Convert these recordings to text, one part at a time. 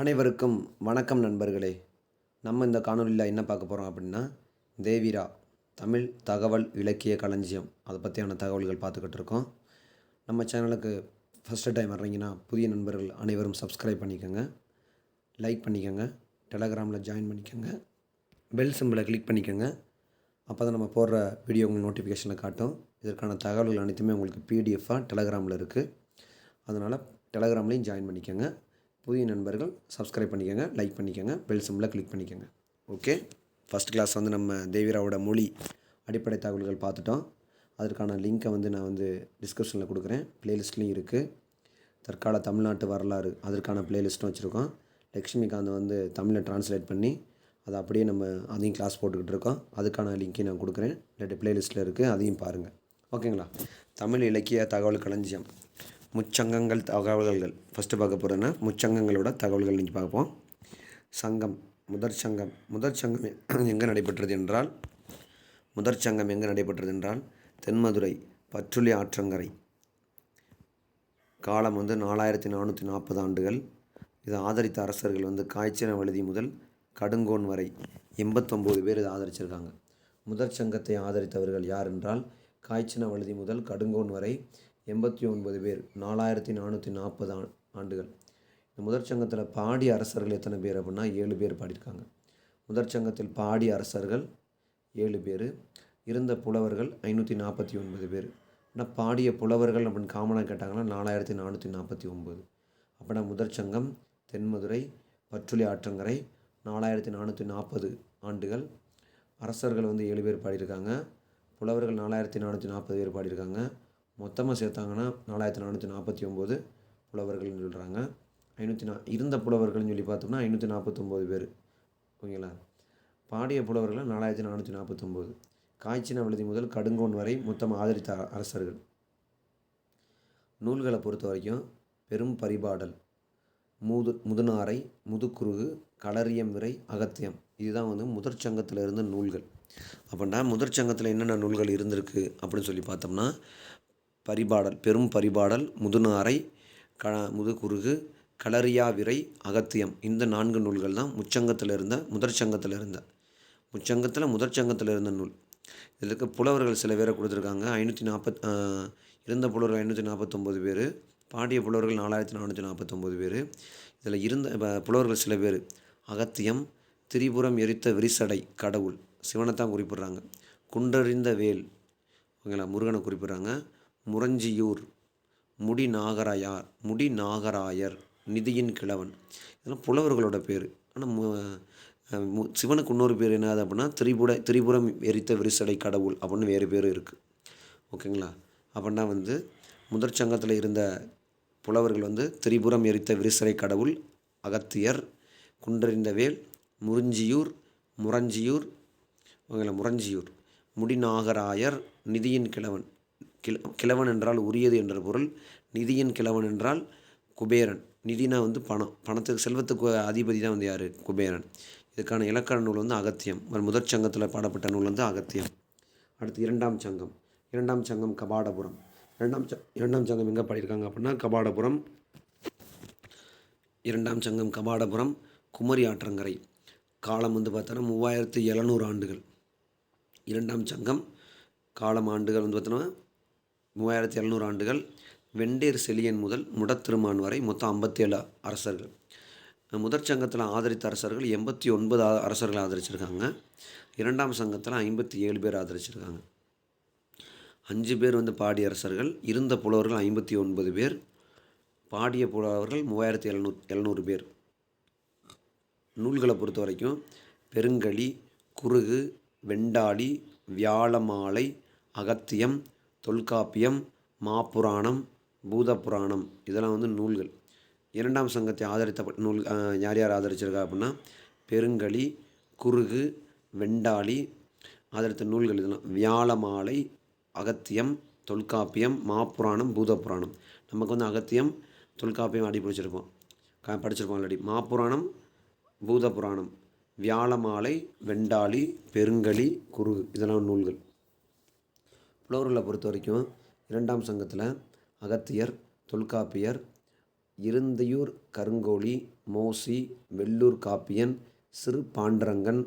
அனைவருக்கும் வணக்கம் நண்பர்களே. நம்ம இந்த காணொலியில் என்ன பார்க்க போகிறோம் அப்படின்னா தேவிரா தமிழ் தகவல் இலக்கிய களஞ்சியம் அதை பற்றியான தகவல்கள் பார்த்துக்கிட்டு இருக்கோம். நம்ம சேனலுக்கு ஃபஸ்ட்டு டைம் வர்றீங்கன்னா புதிய நண்பர்கள் அனைவரும் சப்ஸ்கிரைப் பண்ணிக்கோங்க. லைக் பண்ணிக்கோங்க. டெலகிராமில் ஜாயின் பண்ணிக்கோங்க. பெல் சிம்பிளை கிளிக் பண்ணிக்கோங்க. அப்போ தான் நம்ம போடுற வீடியோ உங்களுக்கு நோட்டிஃபிகேஷனில் காட்டும். இதற்கான தகவல்கள் அனைத்துமே உங்களுக்கு பிடிஎஃபாக டெலகிராமில் இருக்குது அதனால் டெலகிராம்லேயும் ஜாயின் பண்ணிக்கோங்க. புதிய நண்பர்கள் சப்ஸ்கிரைப் பண்ணிக்கோங்க லைக் பண்ணிக்கோங்க பெல் சிம்பிளை கிளிக் பண்ணிக்கோங்க. ஓகே ஃபஸ்ட் கிளாஸ் வந்து நம்ம தேவிராவோட மொழி அடிப்படை தகவல்கள் பார்த்துட்டோம். அதற்கான லிங்க்கை வந்து நான் வந்து டிஸ்கிரிப்ஷனில் கொடுக்குறேன். ப்ளேலிஸ்ட்லேயும் இருக்குது தற்கால தமிழ்நாட்டு வரலாறு அதற்கான ப்ளேலிஸ்ட்டும் வச்சுருக்கோம். லக்ஷ்மிகாந்த் வந்து தமிழை ட்ரான்ஸ்லேட் பண்ணி அதை அப்படியே நம்ம அதையும் கிளாஸ் போட்டுக்கிட்டு இருக்கோம். அதுக்கான லிங்க்கையும் நான் கொடுக்குறேன். இல்லாட்டி ப்ளேலிஸ்ட்டில் இருக்குது அதையும் பாருங்கள் ஓகேங்களா தமிழ் இலக்கிய தகவல் களஞ்சியம். முச்சங்கங்கள் தகவல்கள். ஃபஸ்ட்டு பார்க்க போகிறேன்னா முச்சங்கங்களோட தகவல்கள் நீங்கள் பார்ப்போம் சங்கம் முதற் சங்கம். முதற் சங்கம் எங்கே நடைபெற்றது என்றால் முதற் சங்கம் எங்கே நடைபெற்றது என்றால் தென்மதுரை பற்றுளி ஆற்றங்கரை. காலம் வந்து நாலாயிரத்தி நானூற்றி நாற்பது ஆண்டுகள். இதை ஆதரித்த அரசர்கள் வந்து காய்ச்சன வழுதி முதல் கடுங்கோன் வரை எண்பத்தொம்போது பேர் இதை ஆதரிச்சிருக்காங்க. முதற் சங்கத்தை ஆதரித்தவர்கள் யார் என்றால் காய்ச்சின வழுதி முதல் கடுங்கோன் வரை எண்பத்தி ஒன்பது பேர் நாலாயிரத்தி நானூற்றி நாற்பது ஆ ஆண்டுகள். இந்த முதற் சங்கத்தில் பாடிய அரசர்கள் எத்தனை பேர் அப்படின்னா ஏழு பேர் பாடியிருக்காங்க. முதற் சங்கத்தில் பாடிய அரசர்கள் ஏழு பேர் இருந்த புலவர்கள் ஐநூற்றி நாற்பத்தி ஒன்பது பேர். ஆனால் பாடிய புலவர்கள் அப்படின்னு காமனாக கேட்டாங்கன்னா நாலாயிரத்தி நானூற்றி நாற்பத்தி ஒம்பது அப்படின்னா முதற் சங்கம் தென்மதுரை பற்றுளி ஆற்றங்கரை நாலாயிரத்தி நானூற்றி நாற்பது ஆண்டுகள். அரசர்கள் வந்து ஏழு பேர் பாடியிருக்காங்க. புலவர்கள் நாலாயிரத்தி நானூற்றி நாற்பது பேர் பாடியிருக்காங்க. மொத்தமாக சேர்த்தாங்கன்னா நாலாயிரத்தி நானூற்றி நாற்பத்தி ஒம்பது புலவர்கள்னு சொல்கிறாங்க ஐநூற்றி நா இருந்த புலவர்கள்னு சொல்லி பார்த்தோம்னா ஐநூற்றி நாற்பத்தொம்போது பேர். ஓகேங்களா? பாடிய புலவர்கள் நாலாயிரத்தி நானூற்றி நாற்பத்தொம்போது காய்ச்சின விழுதி முதல் கடுங்கோன் வரை மொத்தம் ஆதரித்த அரசர்கள். நூல்களை பொறுத்த வரைக்கும் பெரும் பரிபாடல். மூது முதுநாரை முதுக்குருகு களரியம் விரை அகத்தியம். இதுதான் வந்து முதற் சங்கத்தில் இருந்த நூல்கள். அப்படின்னா முதற் சங்கத்தில் என்னென்ன நூல்கள் இருந்திருக்கு அப்படின்னு சொல்லி பார்த்தோம்னா பரிபாடல் பெரும் பரிபாடல் முதுநாரை க முதுகுருகு களரியா விரை அகத்தியம். இந்த நான்கு நூல்கள் தான் முச்சங்கத்தில் இருந்த முதற் சங்கத்தில் இருந்த முச்சங்கத்தில் முதற் சங்கத்தில் இருந்த நூல். இதில் இருக்க புலவர்கள் சில பேரை கொடுத்துருக்காங்க. ஐநூற்றி நாற்பத் இருந்த புலவர்கள் ஐநூற்றி நாற்பத்தொம்போது பேர் பாடிய புலவர்கள் நாலாயிரத்தி நானூற்றி நாற்பத்தொம்போது பேர் இதில் இருந்த ப- புலவர்கள் சில பேர். அகத்தியம் திரிபுரம் எரித்த விரிசடை கடவுள். சிவனைத்தான் குறிப்பிட்றாங்க. குன்றறிந்த வேல். ஓகேங்களா? முருகனை குறிப்பிட்றாங்க. முரஞ்சியூர் முடி நாகராயார் முடி நாகராயர் நிதியின் கிழவன். இதெல்லாம் புலவர்களோட பேர். ஆனால் சிவனுக்கு இன்னொரு பேர் என்னது அப்படின்னா திரிபுட திரிபுரம் எரித்த விரிசடை கடவுள் அப்படின்னு வேறு பேர் இருக்குது ஓகேங்களா? அப்படின்னா வந்து முதற் சங்கத்தில் இருந்த புலவர்கள் வந்து திரிபுரம் எரித்த விரிசடை கடவுள் அகத்தியர் குன்றறிந்த வேல் முறிஞ்சியூர் முரஞ்சியூர் ஓகேங்களா? முரஞ்சியூர் முடிநாகராயர் நிதியின் கிழவன். கிழ கிழவன் என்றால் உரியது என்ற பொருள். நிதியின் கிழவன் என்றால் குபேரன். நிதினா வந்து பணம். பணத்துக்கு செல்வத்துக்கு அதிபதி தான் வந்து யார்? குபேரன். இதுக்கான இலக்கண நூல் வந்து அகத்தியம். முதற் சங்கத்தில் பாடப்பட்ட நூல் வந்து அகத்தியம். அடுத்து இரண்டாம் சங்கம். இரண்டாம் சங்கம் கபாடபுரம். இரண்டாம் ச இரண்டாம் சங்கம் எங்கே பாடியிருக்காங்க அப்படின்னா கபாடபுரம். இரண்டாம் சங்கம் கபாடபுரம் குமரி ஆற்றங்கரை. காலம் வந்து பார்த்தோன்னா மூவாயிரத்து எழுநூறு ஆண்டுகள். இரண்டாம் சங்கம் காலம் ஆண்டுகள் வந்து பார்த்தோன்னா மூவாயிரத்தி எழுநூறு ஆண்டுகள் வெண்டேர் செலியன் முதல் முடத்திருமான் வரை மொத்தம் ஐம்பத்தேழு அரசர்கள். முதற் சங்கத்தில் ஆதரித்த அரசர்கள் எண்பத்தி ஒன்பது அரசர்கள் ஆதரிச்சிருக்காங்க. இரண்டாம் சங்கத்தில் ஐம்பத்தி ஏழு பேர் ஆதரிச்சிருக்காங்க. அஞ்சு பேர் வந்து பாடிய அரசர்கள் இருந்த புலவர்கள் ஐம்பத்தி ஒன்பது பேர் பாடிய புலவர்கள் மூவாயிரத்தி எழுநூறு எழுநூறு பேர். நூல்களை பொறுத்த வரைக்கும் பெருங்கலி குறுகு வெண்டாளி வியாழமாலை அகத்தியம் தொல்காப்பியம் மாப்புராணம் பூதப்புராணம் இதெல்லாம் வந்து நூல்கள். இரண்டாம் சங்கத்தை ஆதரித்த நூல் யார் யார் ஆதரிச்சிருக்கா அப்படின்னா பெருங்கலி குறுகு வெண்டாளி ஆதரித்த நூல்கள் இதெல்லாம். வியாழமாலை அகத்தியம் தொல்காப்பியம் மாப்புராணம் பூதப்புராணம் நமக்கு வந்து அகத்தியம் தொல்காப்பியம் அடி பிடிச்சிருப்போம் க படிச்சிருப்போம் ஆல்ரெடி மாப்புராணம் பூதபுராணம் வியாழமாலை வெண்டாளி பெருங்கலி குருகு இதெல்லாம் நூல்கள். புலவர்களை பொறுத்த வரைக்கும் இரண்டாம் சங்கத்தில் அகத்தியர் தொல்காப்பியர் இருந்தையூர் கருங்கோழி மோசி வெள்ளூர் காப்பியன் சிறு பாண்டரங்கன்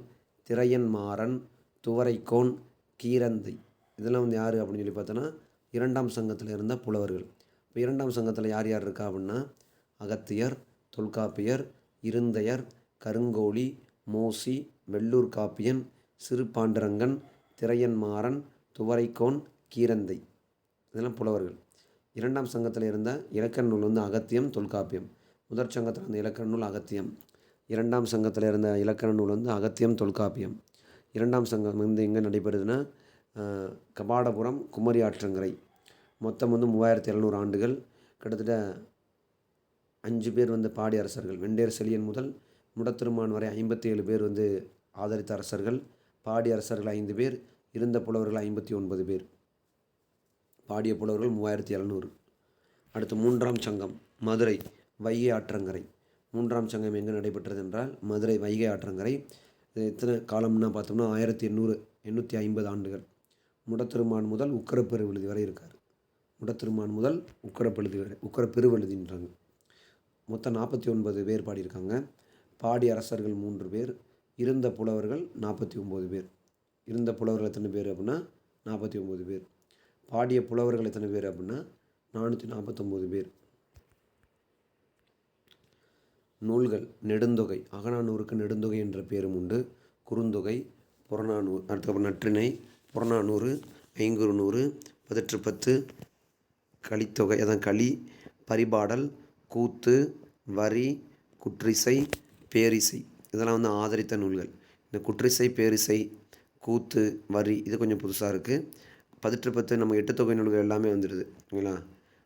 திரையன்மாறன் துவரைக்கோன் கீரந்தை. இதெல்லாம் வந்து யார் அப்படின்னு சொல்லி பார்த்தோன்னா இரண்டாம் சங்கத்தில் இருந்த புலவர்கள். இப்போ இரண்டாம் சங்கத்தில் யார் யார் இருக்கா அப்படின்னா அகத்தியர் தொல்காப்பியர் இருந்தையர் கருங்கோழி மோசி வெள்ளூர் காப்பியன் சிறு பாண்டரங்கன் திரையன்மாறன் துவரைக்கோன் கீரந்தை. இதெல்லாம் புலவர்கள். இரண்டாம் சங்கத்தில் இருந்த இலக்கண நூல் வந்து அகத்தியம் தொல்காப்பியம். முதற் சங்கத்தில் இருந்த இலக்கண நூல் அகத்தியம். இரண்டாம் சங்கத்தில் இருந்த இலக்கண நூல் வந்து அகத்தியம் தொல்காப்பியம். இரண்டாம் சங்கம் வந்து எங்கே நடைபெறுதுன்னா கபாடபுரம் குமரி ஆற்றங்கரை. மொத்தம் வந்து மூவாயிரத்தி எழுநூறு ஆண்டுகள். கிட்டத்தட்ட அஞ்சு பேர் வந்து பாடி அரசர்கள். வெண்டேர் செழியன் முதல் முடத்திருமான் வரை ஐம்பத்தி ஏழு பேர் வந்து ஆதரித்த அரசர்கள். பாடி அரசர்கள் ஐந்து பேர். இருந்த புலவர்கள் ஐம்பத்தி ஒன்பது பேர். பாடிய புலவர்கள் மூவாயிரத்தி எழுநூறு. அடுத்து மூன்றாம் சங்கம் மதுரை வைகை ஆற்றங்கரை. மூன்றாம் சங்கம் எங்கே நடைபெற்றது என்றால் மதுரை வைகை ஆற்றங்கரை. இது எத்தனை காலம்னா பார்த்தோம்னா ஆயிரத்தி எண்ணூறு எண்ணூற்றி ஐம்பது ஆண்டுகள். முடத்திருமான் முதல் உக்கரப்பெருவெழுதி வரை இருக்கார். முடத்திருமான் முதல் உக்கரப்பெழுதி வரை உக்கரப்பெருவெழுதின்றாங்க. மொத்தம் நாற்பத்தி ஒன்பது பேர் பாடியிருக்காங்க. பாடி அரசர்கள் மூன்று பேர் இருந்த புலவர்கள் நாற்பத்தி ஒம்பது பேர். இருந்த புலவர்கள் எத்தனை பேர் அப்படின்னா நாற்பத்தி ஒம்பது பேர். பாடிய புலவர்கள் எத்தனை பேர் அப்படின்னா நானூற்றி நாற்பத்தொம்போது பேர். நூல்கள் நெடுந்தொகை அகநானூறுக்கு நெடுந்தொகை என்ற பேரும் உண்டு. குறுந்தொகை புறநானூறு அடுத்தப்பறம் நற்றிணை புறநானூறு ஐங்குறுநூறு பதிற்று பத்து கலித்தொகை அதான் களி பரிபாடல் கூத்து வரி குற்றிசை பேரிசை. இதெல்லாம் வந்து ஆதரித்த நூல்கள். இந்த குற்றிசை பேரிசை கூத்து வரி இது கொஞ்சம் புதுசாக இருக்குது பதிற்று பத்து நம்ம எட்டு தொகை நூல்கள் எல்லாமே வந்துடுது ஓகேங்களா?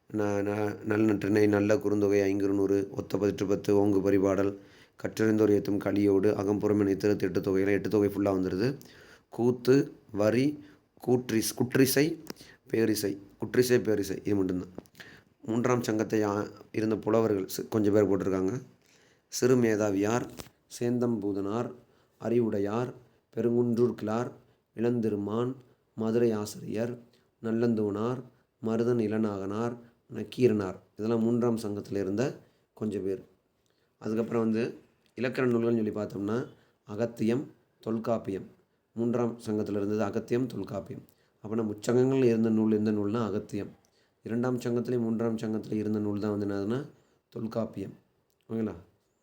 ந- ந- நல்ல நற்றிணை நல்ல குறுந்தொகை ஐங்குறுநூறு ஒத்த பதிற்று பத்து ஓங்கு பரிபாடல் கற்றறிந்தோர் ஏற்றும் களியோடு அகம்புறம் என திருத்து எட்டு தொகையில் எட்டு தொகை ஃபுல்லாக வந்துடுது கூத்து வரி கூற்றிஸ் குற்றிசை பேரிசை குற்றிசை பேரிசை இது மட்டும்தான். மூன்றாம் சங்கத்தை இருந்த புலவர்கள் கொஞ்சம் பேர் போட்டிருக்காங்க. சிறுமேதாவியார் சேந்தம்பூதனார் அறிவுடையார் பெருங்குன்றூர் கிளார் இளந்திருமான் மதுரை ஆசிரியர் நல்லந்தூனார் மருதன் இளநாகனார் நக்கீரனார். இதெல்லாம் மூன்றாம் சங்கத்தில் இருந்த கொஞ்சம் பேர். அதுக்கப்புறம் வந்து இலக்கண நூல்கள்னு சொல்லி பார்த்தோம்னா அகத்தியம் தொல்காப்பியம். மூன்றாம் சங்கத்தில் இருந்தது அகத்தியம் தொல்காப்பியம். அப்படின்னா முச்சங்கங்கள் இருந்த நூல் எந்த நூல்னால் அகத்தியம். இரண்டாம் சங்கத்துலேயும் மூன்றாம் சங்கத்தில் இருந்த நூல் தான் வந்து என்னதுன்னா தொல்காப்பியம். ஓகேங்களா?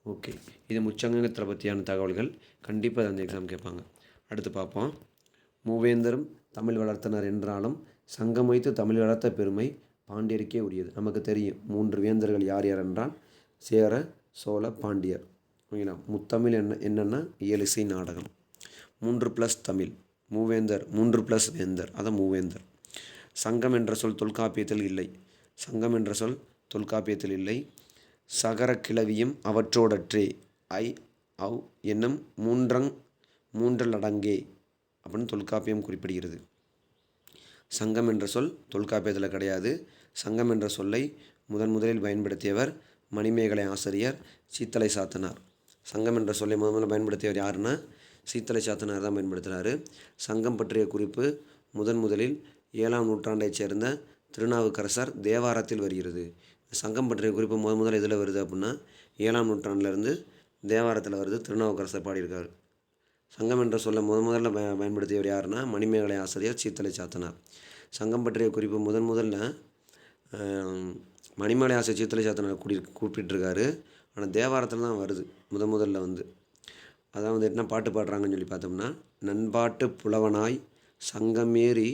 ஓகே. இது முச்சங்கத்தில் பற்றியான தகவல்கள் கண்டிப்பாக அந்த எக்ஸாம் கேட்பாங்க. அடுத்து பார்ப்போம். மூவேந்தரும் தமிழ் வளர்த்தனர் என்றாலும் சங்கம் வைத்து தமிழ் வளர்த்த பெருமை பாண்டியருக்கே உரியது. நமக்கு தெரியும் மூன்று வேந்தர்கள் யார் யார் என்றால் சேர சோழ பாண்டியர். ஓகேங்களா? முத்தமிழ் என்ன என்னென்னா இயலிசை நாடகம். மூன்று ப்ளஸ் தமிழ். மூவேந்தர் மூன்று ப்ளஸ் வேந்தர். அதான் மூவேந்தர். சங்கம் என்ற சொல் தொல்காப்பியத்தில் இல்லை. சங்கம் என்ற சொல் தொல்காப்பியத்தில் இல்லை. சகர கிளவியும் அவற்றோடற்றே. ஐ அவ் என்னும் மூன்றங் மூன்றல் அடங்கே அப்படின்னு தொல்காப்பியம் குறிப்பிடுகிறது. சங்கம் என்ற சொல் தொல்காப்பியத்தில் கிடையாது. சங்கம் என்ற சொல்லை முதன் முதலில் பயன்படுத்தியவர் மணிமேகலை ஆசிரியர் சீத்தலை சாத்தனார். சங்கம் என்ற சொல்லை முதன் முதல்ல பயன்படுத்தியவர் யாருன்னா? சீத்தலை சாத்தனார் தான் பயன்படுத்துகிறாரு சங்கம் பற்றிய குறிப்பு முதன் முதலில் ஏழாம் நூற்றாண்டைச் சேர்ந்த திருநாவுக்கரசர் தேவாரத்தில் வருகிறது. சங்கம் பற்றிய குறிப்பு முதன் முதல்ல எதில் வருது அப்படின்னா ஏழாம் நூற்றாண்டிலிருந்து தேவாரத்தில் வருது திருநாவுக்கரசர் பாடியிருக்காரு. சங்கம் என்ற சொல்ல முத முதல்ல பய பயன்படுத்தியவர் யாருன்னா மணிமேகலை ஆசிரியர் சீத்தலை சாத்தனார். சங்கம் பற்றிய குறிப்பு முதன் முதல்ல ஆம், மணிமேகலை ஆசிரியர் சீத்தலை சாத்தனார் கூடி குறிப்பிட்டிருக்காரு ஆனால் தேவாரத்தில் தான் வருது முத முதல்ல வந்து. அதான் வந்து என்ன பாட்டு பாடுறாங்கன்னு சொல்லி பார்த்தோம்னா நண்பாட்டு புலவனாய் சங்கமேறி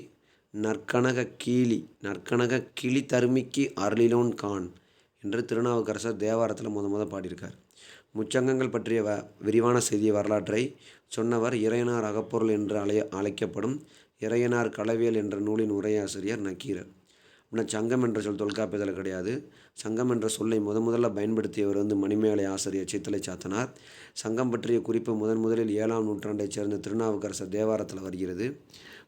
நற்கனக கீழி நற்கனக கிளி தருமிக்கு அருளிலோன் கான் என்று திருநாவுக்கரசர் தேவாரத்தில் முத முத பாடியிருக்கார். முச்சங்கங்கள் பற்றிய வ விரிவான செய்திய வரலாற்றை சொன்னவர் இறையனார் அகப்பொருள் என்று அழைய அழைக்கப்படும் இறையனார் களவியல் என்ற நூலின் உரையாசிரியர் நக்கீரர். அப்படின்னா சங்கம் என்ற சொல் தொல்காப்பியத்தில் கிடையாது. சங்கம் என்ற சொல்லை முத முதல்ல பயன்படுத்தியவர் வந்து மணிமேலை ஆசிரியர் சித்தலை சாத்தனார். சங்கம் பற்றிய குறிப்பு முதன் முதலில் ஏழாம் நூற்றாண்டைச் சேர்ந்த திருநாவுக்கரசர் தேவாரத்தில் வருகிறது.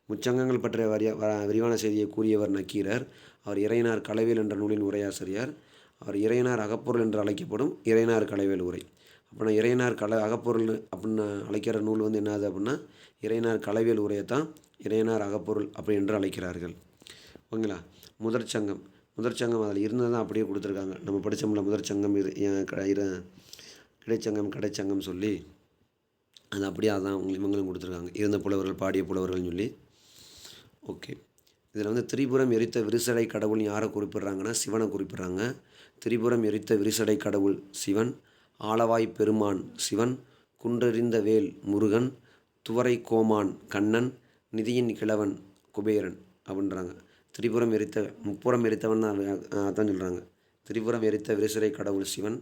முச்சங்கங்கள் பற்றிய வரிய வ- விரிவான செய்தியை கூறியவர் நக்கீரர். அவர் இறையனார் களவியல் என்ற நூலின் உரையாசிரியர். அவர் இறையனார் அகப்பொருள் என்று அழைக்கப்படும் இறையனார் களவியல் உரை. அப்படின்னா இறையனார் கல அகப்பொருள் அப்படின்னு அழைக்கிற நூல் வந்து என்னது அப்படின்னா இறையனார் கலவியல் உரையை தான் இறையனார் அகப்பொருள் அப்படி என்று அழைக்கிறார்கள். ஓகேங்களா? முதற் சங்கம். முதற் சங்கம் அதில் இருந்தது தான் அப்படியே கொடுத்துருக்காங்க. நம்ம படித்தோம்ல முதற் சங்கம் இரு கிடைச்சங்கம் க- கடைச்சங்கம் சொல்லி அது அப்படியே அதான் அவங்க இவங்களும் கொடுத்துருக்காங்க. இருந்த புலவர்கள் பாடிய புலவர்கள்னு சொல்லி. ஓகே. இதில் வந்து திரிபுரம் எரித்த விரிசடை கடவுள் யாரை குறிப்பிட்றாங்கன்னா சிவனை குறிப்பிட்றாங்க. திரிபுரம் எரித்த விரிசடை கடவுள் சிவன். ஆலவாய் பெருமான் சிவன் குன்றெறிந்த வேல் முருகன் துவரை கோமான் கண்ணன் நிதியின் கிழவன் குபேரன் அப்படின்றாங்க. திரிபுரம் எரித்த முப்புறம் எரித்தவன் தான் அதான் சொல்கிறாங்க திரிபுரம் எரித்த விரிசடை கடவுள் சிவன்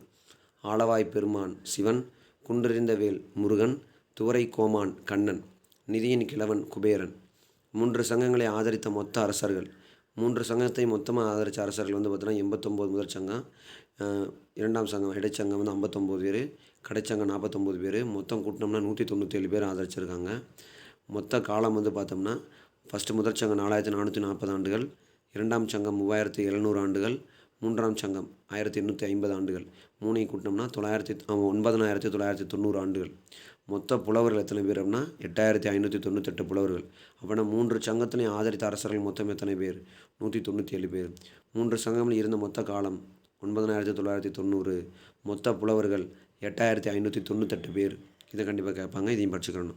ஆலவாய் பெருமான் சிவன் குன்றெறிந்த வேல் முருகன் துவரை கோமான் கண்ணன் நிதியின் கிழவன் குபேரன். மூன்று சங்கங்களை ஆதரித்த மொத்த அரசர்கள். மூன்று சங்கத்தை மொத்தமாக ஆதரித்த அரசர்கள் வந்து பார்த்தீங்கன்னா எண்பத்தொம்போது முதல் சங்கம் இரண்டாம் சங்கம் இடைச்சங்கம் வந்து ஐம்பத்தொம்போது பேர் கடைச்சங்கம் நாற்பத்தொம்போது பேர் மொத்தம் கூட்டினோம்னா நூற்றி தொண்ணூற்றேழு பேர் ஆதரிச்சிருக்காங்க. மொத்த காலம் வந்து பார்த்தோம்னா ஃபஸ்ட்டு முதல் சங்கம் நாலாயிரத்தி நானூற்றி நாற்பது ஆண்டுகள் இரண்டாம் சங்கம் மூவாயிரத்தி எழுநூறு ஆண்டுகள் மூன்றாம் சங்கம் ஆயிரத்தி எண்ணூற்றி ஐம்பது ஆண்டுகள். மூணையும் கூட்டினோம்னா தொள்ளாயிரத்தி ஒன்பதனாயிரத்தி தொள்ளாயிரத்தி தொண்ணூறு ஆண்டுகள். மொத்த புலவர்கள் எத்தனை பேர் அப்படின்னா எட்டாயிரத்தி ஐநூற்றி தொண்ணூத்தெட்டு புலவர்கள். அப்படின்னா மூன்று சங்கத்திலையும் ஆதரித்த அரசர்கள் மொத்தம் எத்தனை பேர்? நூற்றி தொண்ணூற்றி ஏழு பேர். மூன்று சங்கங்கள் இருந்த மொத்த காலம் ஒன்பதனாயிரத்தி தொள்ளாயிரத்தி தொண்ணூறு. மொத்த புலவர்கள் எட்டாயிரத்தி ஐநூற்றி தொண்ணூத்தெட்டு பேர். இதை கண்டிப்பாக கேட்பாங்க இதையும் படிச்சுக்கணும்.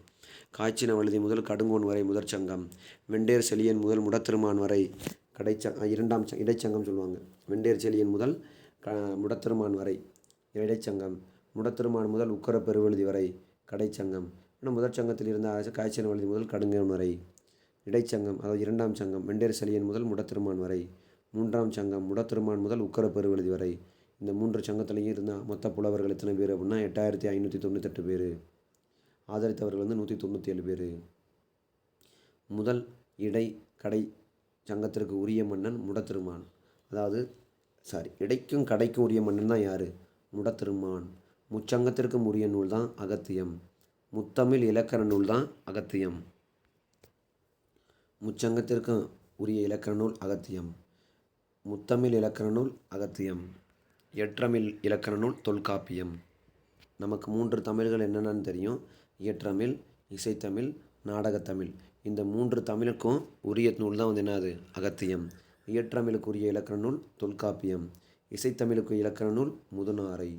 காய்ச்சின வழுதி முதல் கடுங்கோன் வரை முதற் சங்கம். வெண்டேர் செலியன் முதல் முடத்திருமான் வரை கடைச்ச இரண்டாம் ச- இடைச்சங்கம் சொல்லுவாங்க. வெண்டேர் செலியன் முதல் க முடத்திருமான் வரை இடைச்சங்கம் முடத்திருமான் முதல் உக்கர பெருவழுதி வரை கடைச்சங்கம் இன்னும் முதற் சங்கத்தில் இருந்த அரசு காய்ச்சின வழுதி முதல் கடுங்கோன் வரை இடைச்சங்கம் அதாவது இரண்டாம் சங்கம். வெண்டேர் செலியன் முதல் முடத்திருமான் வரை மூன்றாம் சங்கம் முடத்திருமான் முதல் உக்கர வரை. இந்த மூன்று சங்கத்திலையும் இருந்தால் மொத்த புலவர்கள் எத்தனை பேர் அப்படின்னா எட்டாயிரத்தி ஐநூற்றி தொண்ணூத்தெட்டு பேர். ஆதரித்தவர்கள் வந்து நூற்றி தொண்ணூற்றி ஏழு பேர். முதல் இடை கடை சங்கத்திற்கு உரிய மன்னன் முடத்திருமான். அதாவது சாரி இடைக்கும் கடைக்கும் உரிய மன்னன் தான் யார்? முடத்திருமான். முச்சங்கத்திற்கும் உரிய நூல் தான் அகத்தியம். முத்தமிழ் இலக்கண நூல் தான் அகத்தியம். முச்சங்கத்திற்கும் உரிய இலக்கண நூல் அகத்தியம். முத்தமிழ் இலக்கண நூல் அகத்தியம் எற்றமிழ் இலக்கண நூல் தொல்காப்பியம். நமக்கு மூன்று தமிழ்கள் என்னென்னு தெரியும்? இயற்றமிழ் இசைத்தமிழ் நாடகத்தமிழ். இந்த மூன்று தமிழுக்கும் உரிய நூல் தான் வந்து என்னது? அகத்தியம். இயற்றமிழுக்கு உரிய இலக்கண நூல் தொல்காப்பியம். இசைத்தமிழுக்கு இலக்கண நூல் முதுநாரை.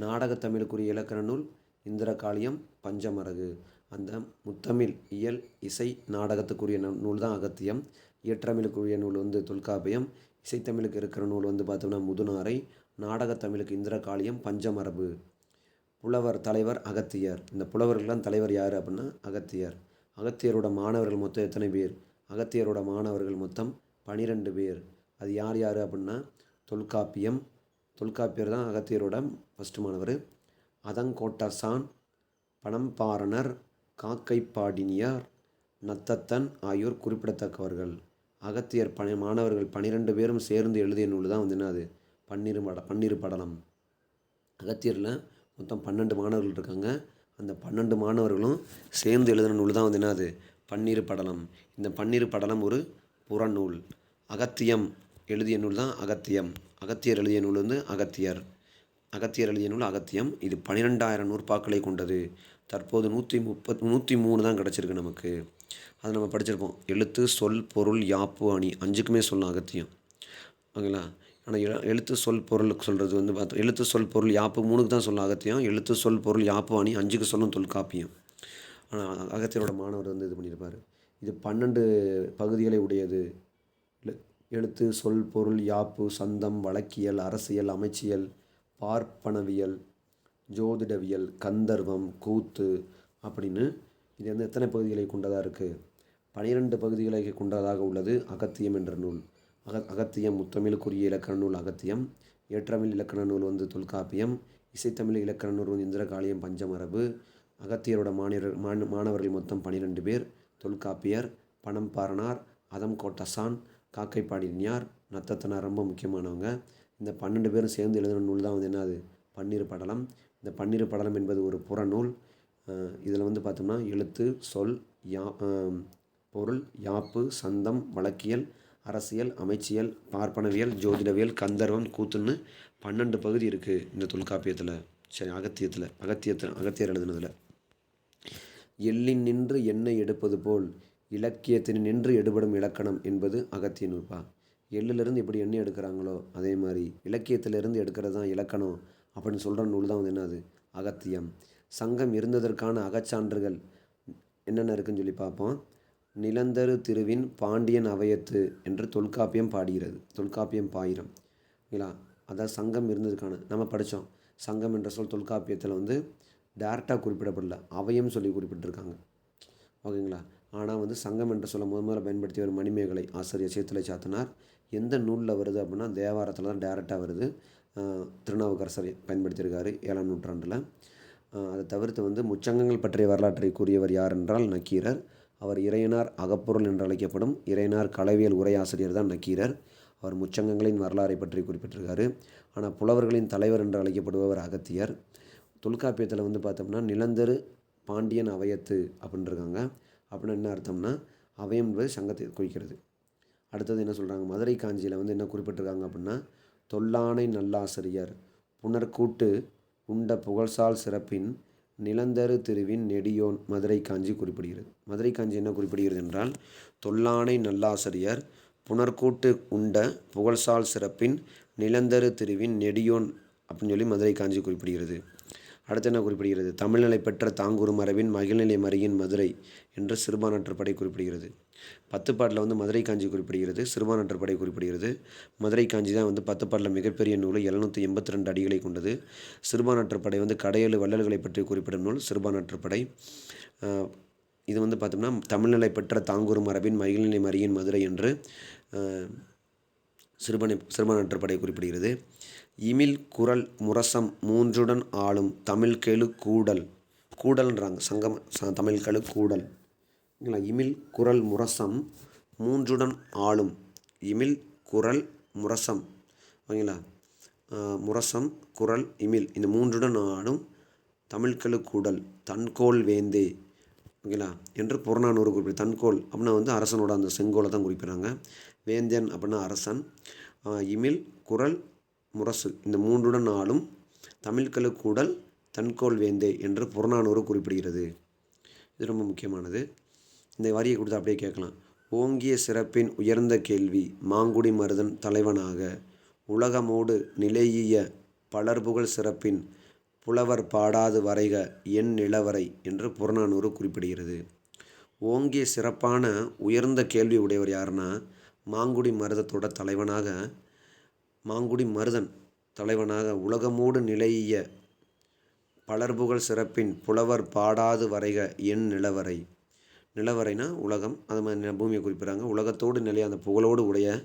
நாடகத்தமிழுக்குரிய இலக்கண நூல் இந்திரகாளியம் பஞ்சமரகு. அந்த முத்தமிழ் இயல் இசை நாடகத்துக்குரிய நூல் தான் அகத்தியம். இயற்றமிழுக்குரிய நூல் வந்து தொல்காப்பியம். இசைத்தமிழுக்கு இருக்கிற நூல் வந்து பார்த்தோம்னா முதுநாரை நாடகத்தமிழுக்கு இந்திரகாளியம் பஞ்சமரபு. புலவர் தலைவர் அகத்தியர். இந்த புலவர்கள்லாம் தலைவர் யார் அப்படின்னா அகத்தியர். அகத்தியரோட மாணவர்கள் மொத்தம் எத்தனை பேர்? அகத்தியரோட மாணவர்கள் மொத்தம் பனிரெண்டு பேர். அது யார் யார் அப்படின்னா தொல்காப்பியம். தொல்காப்பியர் தான் அகத்தியரோட ஃபஸ்ட்டு மாணவர். அதங்கோட்டசான் பணம்பாரணர் காக்கைப்பாடினியார் நத்தத்தன் ஆகியோர் குறிப்பிடத்தக்கவர்கள். அகத்தியர் பணி மாணவர்கள் பன்னிரெண்டு பேரும் சேர்ந்து எழுதிய நூல் தான் வந்து என்னது? பன்னிரு பட பன்னிரு படலம். அகத்தியரில் மொத்தம் பன்னெண்டு மாணவர்கள் இருக்காங்க. அந்த பன்னெண்டு மாணவர்களும் சேர்ந்து எழுதின நூல் தான் வந்து என்னது? பன்னிரு படலம். இந்த பன்னிரு படலம் ஒரு புறநூல். அகத்தியம் எழுதிய நூல் தான் அகத்தியம். அகத்தியர் எழுதிய நூல் வந்து அகத்தியர். அகத்தியர் எழுதிய நூல் அகத்தியம். இது பன்னிரெண்டாயிரம் நூற்பாக்களை கொண்டது. தற்போது நூற்றி முப்பத் நூற்றி மூணு தான் கிடச்சிருக்கு நமக்கு. அது நம்ம படிச்சிருப்போம் எழுத்து சொல் பொருள் யாப்பு அணி அஞ்சுக்குமே சொல்லலாம் அகத்தியம். ஓகேங்களா? ஆனால் எழு எழுத்து சொல் பொருள் சொல்கிறது வந்து பார்த்தோம் எழுத்து சொல் பொருள் யாப்பு மூணுக்கு தான் சொல்லலாம் அகத்தியம். எழுத்து சொல் பொருள் யாப்பு அணி அஞ்சுக்கு சொல்லும் தொல்காப்பியம். ஆனால் அகத்தியரோட மாணவர் வந்து இது பண்ணியிருப்பார். இது பன்னெண்டு பகுதிகளை உடையது. எழுத்து சொல் பொருள் யாப்பு சந்தம் வழக்கியல் அரசியல் அமைச்சியல் பார்ப்பனவியல் ஜோதிடவியல் கந்தர்வம் கூத்து அப்படின்னு இது வந்து எத்தனை பகுதிகளை கொண்டதாக இருக்குது பனிரெண்டு பகுதிகளை கொண்டதாக உள்ளது அகத்தியம் என்ற நூல். அக அகத்தியம் முத்தமிழுக்குரிய இலக்கண நூல் அகத்தியம். ஏற்றமிழ் இலக்கண நூல் வந்து தொல்காப்பியம். இசைத்தமிழ் இலக்கண நூல் வந்து இந்திரகாளியம் பஞ்சமரபு. அகத்தியரோட மாணவர் மாண மாணவர்கள் மொத்தம் பனிரெண்டு பேர். தொல்காப்பியர் பணம் பாரனார் அதம் கோட்டசான் காக்கைப்பாடினியார் நத்தத்தனார் ரொம்ப முக்கியமானவங்க. இந்த பன்னெண்டு பேரும் சேர்ந்து எழுதின நூல் தான் வந்து என்னது? பன்னிரு படலம். இந்த பன்னிரு படலம் என்பது ஒரு புறநூல். இதில் வந்து பார்த்தோம்னா எழுத்து சொல் யா பொருள் யாப்பு சந்தம் வழக்கியல் அரசியல் அமைச்சியல் பார்ப்பனவியல் ஜோதிடவியல் கந்தர்வம் கூத்துன்னு பன்னெண்டு பகுதி இருக்குது இந்த தொல்காப்பியத்தில். சரி அகத்தியத்தில் அகத்தியத்தில் அகத்தியர் எழுதுனதில். எள்ளின் நின்று எண்ணெய் எடுப்பது போல் இலக்கியத்தின் நின்று எடுபடும் இலக்கணம் என்பது அகத்திய நூற்பா எள்ளிலிருந்து எப்படி எண்ணெய் எடுக்கிறாங்களோ அதே மாதிரி இலக்கியத்திலிருந்து எடுக்கிறது தான் இலக்கணம் அப்படின்னு சொல்கிற நூல் தான் வந்து என்னது? அகத்தியம். சங்கம் இருந்ததற்கான அகச்சான்றுகள் என்னென்ன இருக்குன்னு சொல்லி பார்ப்போம். நிலந்தரு திருவின் பாண்டியன் அவையத்து என்று தொல்காப்பியம் பாடுகிறது. தொல்காப்பியம் பாயிரம். ஓகேங்களா அதாவது சங்கம் இருந்ததுக்கான நம்ம படித்தோம். சங்கம் என்ற சொல் தொல்காப்பியத்தில் வந்து டேரெக்டாக குறிப்பிடப்படல. அவையும் சொல்லி குறிப்பிட்டிருக்காங்க. ஓகேங்களா? ஆனால் வந்து சங்கம் என்ற சொல்ல முதல் முதல்ல பயன்படுத்தி ஒரு மணிமேகலை ஆசிரியர் சேத்துலை சாத்தனார். எந்த நூலில் வருது அப்படின்னா தேவாரத்தில் தான் டேரெக்டாக வருது. திருநாவுக்கரசர் பயன்படுத்தியிருக்காரு ஏழாம் நூற்றாண்டில். அதை தவிர்த்து வந்து முச்சங்கங்கள் பற்றிய வரலாற்றை கூறியவர் யார் என்றால் நக்கீரர். அவர் இறையனார் அகப்பொருள் என்று அழைக்கப்படும் இறையனார் கலவியல் உரையாசிரியர் தான் நக்கீரர். அவர் முச்சங்கங்களின் வரலாறை பற்றி குறிப்பிட்டிருக்காரு. ஆனால் புலவர்களின் தலைவர் என்று அழைக்கப்படுபவர் அகத்தியர். தொல்காப்பியத்தில் வந்து பார்த்தோம்னா நிலந்தரு பாண்டியன் அவயத்து அப்படின்னு அப்படின்னா என்ன அர்த்தம்னா அவயம் என்பது சங்கத்தை குறிக்கிறது. அடுத்தது என்ன சொல்கிறாங்க மதுரை காஞ்சியில் வந்து என்ன குறிப்பிட்டிருக்காங்க அப்படின்னா தொல்லானை நல்லாசிரியர் புனர்கூட்டு உண்ட புகழ்சால் சிறப்பின் நிலந்தரு திருவின் நெடியோன் மதுரை காஞ்சி குறிப்பிடுகிறது. மதுரை காஞ்சி என்ன குறிப்பிடுகிறது என்றால் தொல்லானை நல்லாசிரியர் புனர்கூட்டு உண்ட புகழ்சால் சிறப்பின் நிலந்தரு திருவின் நெடியோன் அப்படின்னு சொல்லி மதுரை காஞ்சி குறிப்பிடுகிறது. அடுத்து என்ன குறிப்பிடுகிறது? தமிழ்நிலை பெற்ற தாங்கூர் மரபின் மகிழ்நிலை மறியின் மதுரை என்று சிறுபான்ற்றப்படை குறிப்பிடுகிறது. பத்து பாட்டில் வந்து மதுரை காஞ்சி குறிப்பிடுகிறது சிறுபான்ற்றப்படை குறிப்பிடுகிறது. மதுரை காஞ்சி தான் வந்து பத்து பாட்டில் மிகப்பெரிய நூல் எழுநூற்றி எண்பத்தி ரெண்டு அடிகளை கொண்டது. சிறுபான்ற்றப்படை வந்து கடையேழு வள்ளல்களை பற்றி குறிப்பிடும் நூல் சிறுபான்ற்றப்படை படை. இது வந்து பார்த்தோம்னா தமிழ்நிலை பெற்ற தாங்கூர் மரபின் மகிழ்நிலை மரியின் மதுரை என்று ஆஹ் சிறுபனை சிறுபான்ற்றப்படை குறிப்பிடுகிறது. இமில் குரல் முரசம் மூன்றுடன் ஆளும் தமிழ் கெழு கூடல் கூடல்ன்றாங்க சங்கம் ச தமிழ் கெழு கூடல். ஓகேங்களா இமில் குரல் முரசம் மூன்றுடன் ஆளும். இமில் குரல் முரசம் ஓகேங்களா? முரசம் குரல் இமில் இந்த மூன்றுடன் ஆளும் தமிழ்கழு கூடல் தன்கோல் வேந்தே ஓகேங்களா? என்று புறநானூறு குறிப்பிடு தன்கோல் அப்படின்னா வந்து அரசனோட அந்த செங்கோலை தான் குறிப்பிட்றாங்க. வேந்தன் அப்படின்னா அரசன். இமில் குரல் முரசு இந்த மூன்றுடன் ஆளும் தமிழ்கழு கூடல் தன்கோல் வேந்தே என்று புறநானூறு குறிப்பிடுகிறது. இது ரொம்ப முக்கியமானது. இந்த வரியை கொடுத்து அப்படியே கேட்கலாம். ஓங்கிய சிறப்பின் உயர்ந்த கேள்வி மாங்குடி மருதன் தலைவனாக உலகமோடு நிலையிய பலர்புகழ் சிறப்பின் புலவர் பாடாது வரைக என் நிலவரை என்று புறநானூறு குறிப்பிடுகிறது. ஓங்கிய சிறப்பான உயர்ந்த கேள்வி உடையவர் யாருன்னா மாங்குடி மருதத்தோட தலைவனாக மாங்குடி மருதன் தலைவனாக உலகமோடு நிலையிய பலர்புகழ் சிறப்பின் புலவர் பாடாது வரைக என் நிலவரை நிலவரைனா உலகம் அது மாதிரி பூமியை குறிப்பிட்றாங்க. உலகத்தோடு நிலைய அந்த புகழோடு உடைய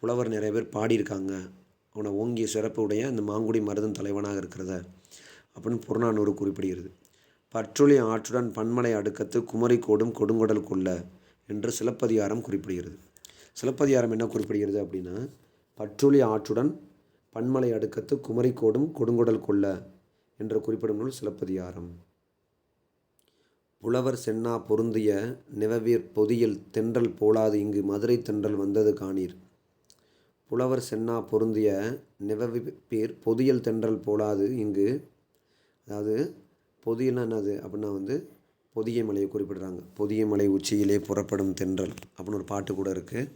புலவர் நிறைய பேர் பாடியிருக்காங்க. அவனை ஓங்கிய சிறப்பு உடைய அந்த மாங்குடி மருதன் தலைவனாக இருக்கிறத அப்படின்னு புறநானூறு குறிப்பிடுகிறது. பற்றுளி ஆற்றுடன் பன்மலை அடுக்கத்து குமரி கோடும் கொடுங்கொடல் கொள்ள என்று சிலப்பதிகாரம் குறிப்பிடுகிறது. சிலப்பதிகாரம் என்ன குறிப்பிடுகிறது அப்படின்னா பற்றுளி ஆற்றுடன் பன்மலை அடுக்கத்து குமரிக்கோடும் கொடுங்குடல் கொள்ள என்று குறிப்பிடும் நூல் சிலப்பதிகாரம். புலவர் சென்னா பொருந்திய நிவவீர் பொதியில் தென்றல் போலாது இங்கு மதுரை தென்றல் வந்தது காணீர். புலவர் சென்னா பொருந்திய நிவவிப்பீர் பொதியல் தென்றல் போலாது இங்கு அதாவது பொதியல்னா என்னது அப்படின்னா வந்து பொதிய மலையை குறிப்பிடுறாங்க. பொதிய மலை உச்சியிலே புறப்படும் தென்றல் அப்படின்னு ஒரு பாட்டு கூட இருக்குது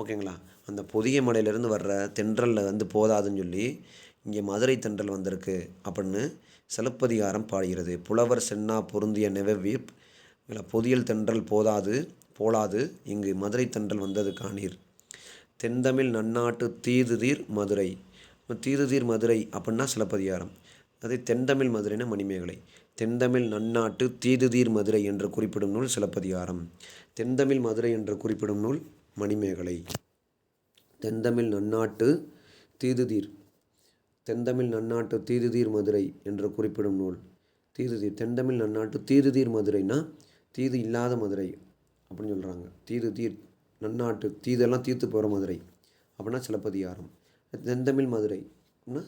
ஓகேங்களா? அந்த பொதிய மலையிலேருந்து வர்ற தென்றலில் வந்து போதாதுன்னு சொல்லி இங்கே மதுரை தென்றல் வந்திருக்கு அப்படின்னு சிலப்பதிகாரம் பாடுகிறது. புலவர் சென்னா பொருந்திய நெவவீப் பொதியல் தென்றல் போதாது போலாது இங்கு மதுரை தென்றல் வந்தது காணீர். தென்தமிழ் நன்னாட்டு தீதுதீர் மதுரை. தீதுதீர் மதுரை அப்படின்னா சிலப்பதிகாரம். அதே தென்தமிழ் மதுரைனா மணிமேகலை. தென்தமிழ் நன்னாட்டு தீதுதீர் மதுரை என்று குறிப்பிடும் நூல் சிலப்பதிகாரம். தென்தமிழ் மதுரை என்று குறிப்பிடும் நூல் மணிமேகலை. தென்தமிழ் நன்னாட்டு தீதுதீர். தென்தமிழ் நன்னாட்டு தீதுதீர் மதுரை என்று குறிப்பிடும் நூல். தீதுதீர் தென்தமிழ் நன்னாட்டு தீதுதீர் மதுரைனா தீது இல்லாத மதுரை அப்படின்னு சொல்கிறாங்க தீது தீர் நன்னாட்டு தீதெல்லாம் தீர்த்து போகிற மதுரை அப்படின்னா சிலப்பதிகாரம். தென்தமிழ் மதுரை அப்படின்னா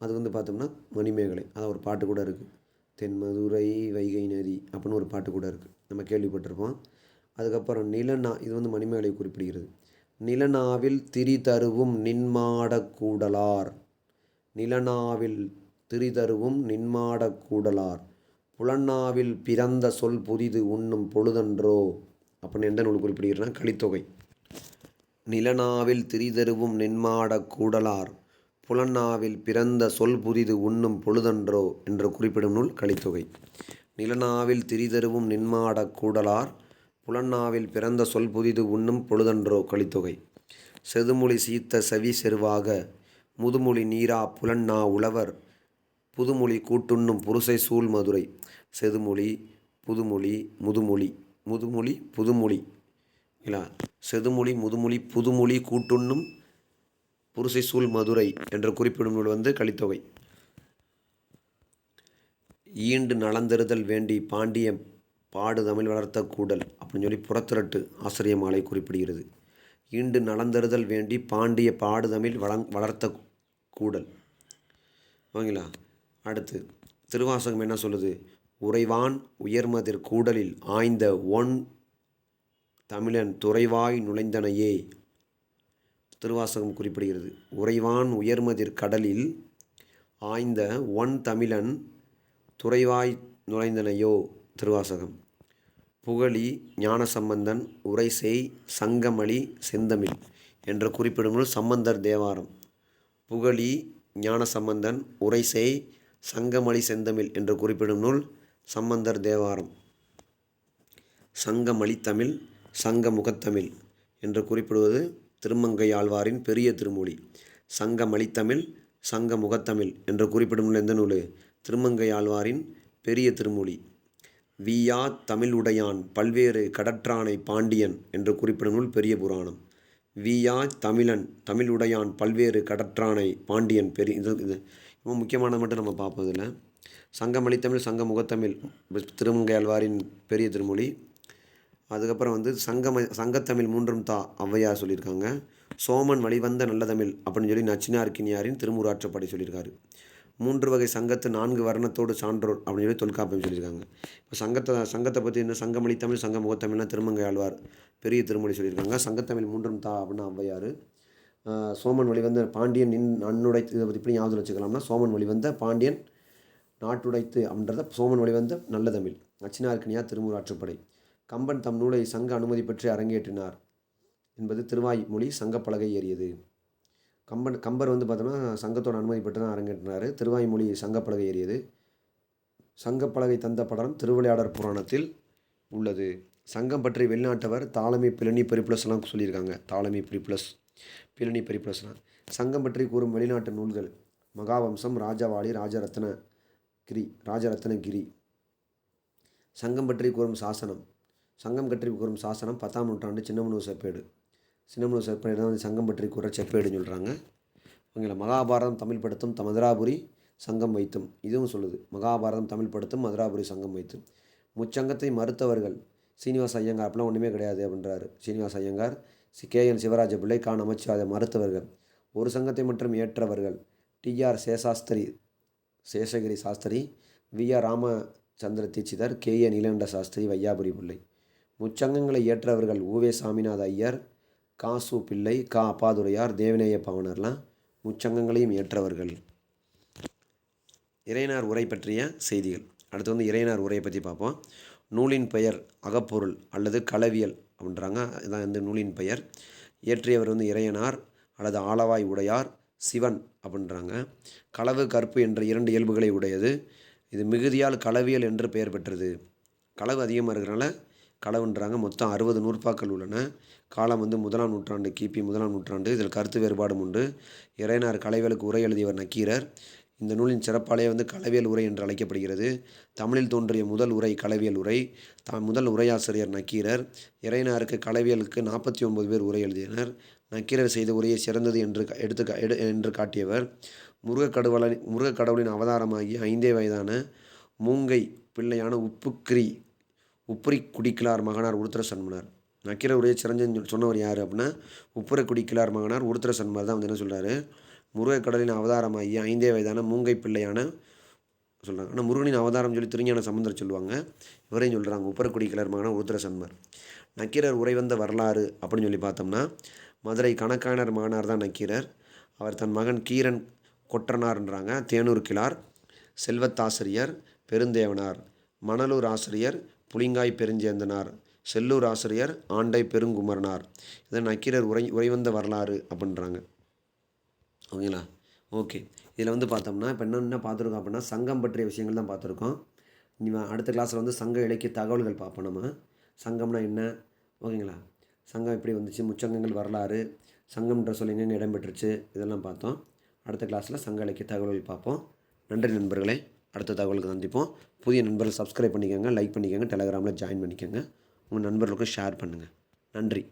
அது வந்து பார்த்தோம்னா மணிமேகலை. அது ஒரு பாட்டு கூட இருக்குது தென்மதுரை வைகை நதி அப்படின்னு ஒரு பாட்டு கூட இருக்குது நம்ம கேள்விப்பட்டிருப்போம். அதுக்கப்புறம் நிலநா இது வந்து மணிமேகலை குறிப்பிடுகிறது. நிலநாவில் திரி தருவும் நின்மாடக்கூடலார் நிலனாவில் திரிதருவும் நின்மாடக் கூடலார். புலன்னாவில் பிறந்த சொல் புதிது உண்ணும் பொழுதன்றோ? அப்படின்னு எந்த நூல் குறிப்பிடுகிறேன்னா கலித்தொகை நிலனாவில் திரிதருவும் நின்மாடக் கூடலார். புலனாவில் பிறந்த சொல் புதிது உண்ணும் பொழுதன்றோ? என்று குறிப்பிடும் நூல் கலித்தொகை நிலனாவில் திரிதருவும் நின்மாடக் கூடலார். புலனாவில் பிறந்த சொல் புதிது உண்ணும் பொழுதன்றோ? கலித்தொகை செதுமொழி சீத்த செவி செருவாக. முதுமொழி நீரா புலன்னா உழவர். புதுமொழி கூட்டுண்ணும் புருசை சூழ் மதுரை. செதுமொழி புதுமொழி முதுமொழி. முதுமொழி புதுமொழி. இல்லா செதுமொழி முதுமொழி புதுமொழி கூட்டுண்ணும் புருசை சூழ் மதுரை என்று குறிப்பிடும் நூல் வந்து கலித்தொகை. ஈண்டு நலந்தெறுதல் வேண்டி பாண்டிய பாடு தமிழ் வளர்த்த கூடல் அப்படின்னு சொல்லி புறத்திரட்டு ஆசிரிய மாலை குறிப்பிடுகிறது. ஈண்டு நலந்தெறுதல் வேண்டி பாண்டிய பாடு தமிழ் வளங் வளர்த்த கூடல். ஓகேங்களா? அடுத்து திருவாசகம் என்ன சொல்லுது? உறைவான் உயர்மதிர் கூடலில் ஆய்ந்த ஒன் தமிழன் துறைவாய் நுழைந்தனையே. திருவாசகம் குறிப்பிடுகிறது. உறைவான் உயர்மதிர் கடலில் ஆய்ந்த ஒன் தமிழன் துறைவாய் நுழைந்தனையோ? திருவாசகம். புகழி ஞானசம்பந்தன் உரைசெய் சங்கமளி செந்தமிழ் என்று குறிப்பிடும் சம்பந்தர் தேவாரம். புகழி ஞானசம்பந்தன் உரைசெய் சங்கமளி செந்தமிழ் என்று குறிப்பிடும் நூல் சம்பந்தர் தேவாரம். சங்கமளி தமிழ் சங்க முகத்தமிழ் என்று குறிப்பிடுவது திருமங்கை ஆழ்வாரின் பெரிய திருமொழி. சங்கமளித்தமிழ் சங்க முகத்தமிழ் என்று குறிப்பிடும் நூல் எந்த நூல்? திருமங்கை ஆழ்வாரின் பெரிய திருமொழி. வியா தமிழுடையான் பல்வேறு கடற்றானை பாண்டியன் என்று குறிப்பிடும் நூல் பெரிய புராணம். வியா தமிழன் தமிழுடையான் பல்வேறு கடற்றானை பாண்டியன் பெரிய இது இது ரொம்ப முக்கியமானது மட்டும் நம்ம பார்ப்பதில்ல. சங்கமளித்தமிழ் சங்க முகத்தமிழ் திருமங்கையாழ்வாரின் பெரிய திருமொழி. அதுக்கப்புறம் வந்து சங்கம சங்கத்தமிழ் மூன்றும் தா ஔவையார் சொல்லியிருக்காங்க. சோமன் வழிவந்த நல்ல தமிழ் அப்படின்னு சொல்லி நச்சினார்கினியாரின் திருமுறாற்றப்படை சொல்லியிருக்காரு. மூன்று வகை சங்கத்து நான்கு வர்ணத்தோடு சான்றோர் அப்படின்னு சொல்லி தொல்காப்பியம் சொல்லியிருக்காங்க. இப்போ சங்கத்தை சங்கத்தை பற்றி என்ன சங்கமொழி தமிழ் சங்க முகத்தமிழ்னா திருமங்கை ஆழ்வார் பெரிய திருமொழி சொல்லியிருக்காங்க. சங்கத்தமிழ் மூன்றும் தா அப்படின்னா ஔவையார் சோமன் வழிவந்த பாண்டியன் நின் நன்னுடைத்து இதை பற்றி இப்படி ஞாபகம் வச்சுக்கலாம்னா சோமன் வழிவந்த பாண்டியன் நாட்டுடைத்து அப்படின்றத சோமன் வழிவந்த நல்ல தமிழ் நச்சினார்க்கினியார் திருமூராற்றுப்படை. கம்பன் தம் நூலை சங்க அனுமதி பெற்று அரங்கேற்றினார் என்பது திருவாய்மொழி சங்கப்பலகை ஏறியது. கம்பன் கம்பர் வந்து பார்த்தோன்னா சங்கத்தோட அனுமதி பெற்று தான் அரங்கேற்றினார். திருவாய்மொழி சங்கப்பலகை ஏறியது. சங்கப்பலகை தந்த படம் திருவிளையாடற் புராணத்தில் உள்ளது. சங்கம் பற்றி வெளிநாட்டவர் தாளமி பிளனி பெரிப்ளஸ்லாம் சொல்லியிருக்காங்க. தாளமி பிரிப்ளஸ் பிளனி பெரிப்ளஸ்லாம் சங்கம் பற்றி கூறும் வெளிநாட்டு நூல்கள் மகாவம்சம் ராஜவாளி ராஜரத்ன கிரி ராஜரத்னகிரி சங்கம் பற்றி கூறும் சாசனம் சங்கம் பற்றி கூறும் சாசனம் பத்தாம் நூற்றாண்டு சின்னமனூர் செப்பேடு சின்னமனூர் செப்பேடு தான் வந்து சங்கம் பற்றி கூற செப்பேடுன்னு சொல்கிறாங்க ஓகேங்களா? மகாபாரதம் தமிழ் படுத்தும் த மதுராபுரி சங்கம் வைத்தும். இதுவும் சொல்லுது. மகாபாரதம் தமிழ் படுத்தும் மதுராபுரி சங்கம் வைத்தும். முச்சங்கத்தை மறுத்தவர்கள் சீனிவாச ஐயங்கார் அப்படிலாம் ஒன்றுமே கிடையாது அப்படின்றாரு. Srinivasa Iyengar C K N Sivaraja Pillai Khan அமைச்சர் அதை மறுத்தவர்கள். ஒரு சங்கத்தை மட்டும் ஏற்றவர்கள் TR Seshasastri Seshagiri Sastri V R Ramachandra Dikshitar K A Nilakanta Sastri Vaiyapuri Pillai. முச்சங்கங்களை ஏற்றவர்கள் U. Ve. Saminatha Iyer காசு பிள்ளை கா அப்பாதுரையார் தேவநேய பவனர்லாம் முச்சங்கங்களையும் ஏற்றவர்கள் இறையனார் உரை பற்றிய செய்திகள். அடுத்து வந்து இறையனார் உரையை பற்றி பார்ப்போம். நூலின் பெயர் அகப்பொருள் அல்லது களவியல் அப்படின்றாங்க. இதான் இந்த நூலின் பெயர். இயற்றியவர் வந்து இறையனார் அல்லது ஆளவாய் உடையார் சிவன் அப்படின்றாங்க. களவு கற்பு என்ற இரண்டு இயல்புகளை உடையது. இது மிகுதியால் களவியல் என்று பெயர் பெற்றது. களவு அதிகமாக இருக்கிறனால களவுன்றாங்க மொத்தம் அறுபது நூற்பாக்கள் உள்ளன. காலம் வந்து முதலாம் நூற்றாண்டு கிபி முதலாம் நூற்றாண்டு. இதில் கருத்து வேறுபாடும் உண்டு. இறையனார் கலைவேலுக்கு உரை எழுதியவர் நக்கீரர். இந்த நூலின் சிறப்பாலே வந்து கலவியல் உரை என்று அழைக்கப்படுகிறது. தமிழில் தோன்றிய முதல் உரை கலவியல் உரை. த முதல் உரையாசிரியர் நக்கீரர். இறையனாருக்கு கலவியலுக்கு நாற்பத்தி ஒன்பது பேர் உரை எழுதினர். நக்கீரர் செய்த உரையை சிறந்தது என்று எடுத்து எடு என்று காட்டியவர். முருகக்கடவுளை முருகக்கடவுளின் அவதாரமாகி ஐந்தே வயதான மூங்கை பிள்ளையான உப்புக்கிரி உப்புரி குடிக்கிலார் மகனார் உருத்திர சன்மனார் நக்கீரர் உரையை சிறந்தன்னு சொன்னவர் யார் அப்படின்னா உப்புர குடிக்கிலார் மகனார் உருத்திர சன்மர் தான் வந்து என்ன சொல்கிறாரு முருகக்கடலின் அவதாரமாகி ஐந்தே வயதான மூங்கை பிள்ளையான சொல்கிறாங்க ஆனால் முருகனின் அவதாரம் சொல்லி திருஞான சமுந்தர் சொல்லுவாங்க. இவரையும் சொல்கிறாங்க உப்பரக்குடி கிளர் மகன உருத்திர சன்மர் நக்கீரர் உரை வந்த வரலாறு அப்படின்னு சொல்லி பார்த்தோம்னா மதுரை கணக்காயனர் மகனார் தான் நக்கீரர். அவர் தன் மகன் கீரன் கொற்றனார்ன்றாங்க. தேனூர் கிளார் செல்வத்தாசிரியர் பெருந்தேவனார் மணலூர் ஆசிரியர் புலிங்காய் பெருஞ்சேந்தனார் செல்லூர் ஆசிரியர் ஆண்டை பெருங்குமரனார். இதை நக்கீரர் உரை உரைவந்த வரலாறு அப்படின்றாங்க. ஓகேங்களா? ஓகே. இதில் வந்து பார்த்தோம்னா இப்போ என்னென்ன பார்த்துருக்கோம் அப்படின்னா சங்கம் பற்றிய விஷயங்கள் தான் பார்த்துருக்கோம். இனி வா- அடுத்த கிளாஸில் வந்து சங்க இலக்கிய தகவல்கள் பார்ப்போம் நம்ம. சங்கம்னா என்ன? ஓகேங்களா? சங்கம் எப்படி வந்துச்சு? முச்சங்கங்கள் வரலாறு சங்கம்ன்ற சொல்லி எங்கெங்கே இடம்பெற்றுச்சு? இதெல்லாம் பார்த்தோம். அடுத்த கிளாஸில் சங்க இலக்கிய தகவல்கள் பார்ப்போம். நன்றி நண்பர்களே. அடுத்த தகவலுக்கு சந்திப்போம். புதிய நண்பர்கள் சப்ஸ்கிரைப் பண்ணிக்கோங்க லைக் பண்ணிக்கோங்க டெலகிராமில் ஜாயின் பண்ணிக்கோங்க. உங்கள் நண்பர்களுக்கும் ஷேர் பண்ணுங்கள் நன்றி.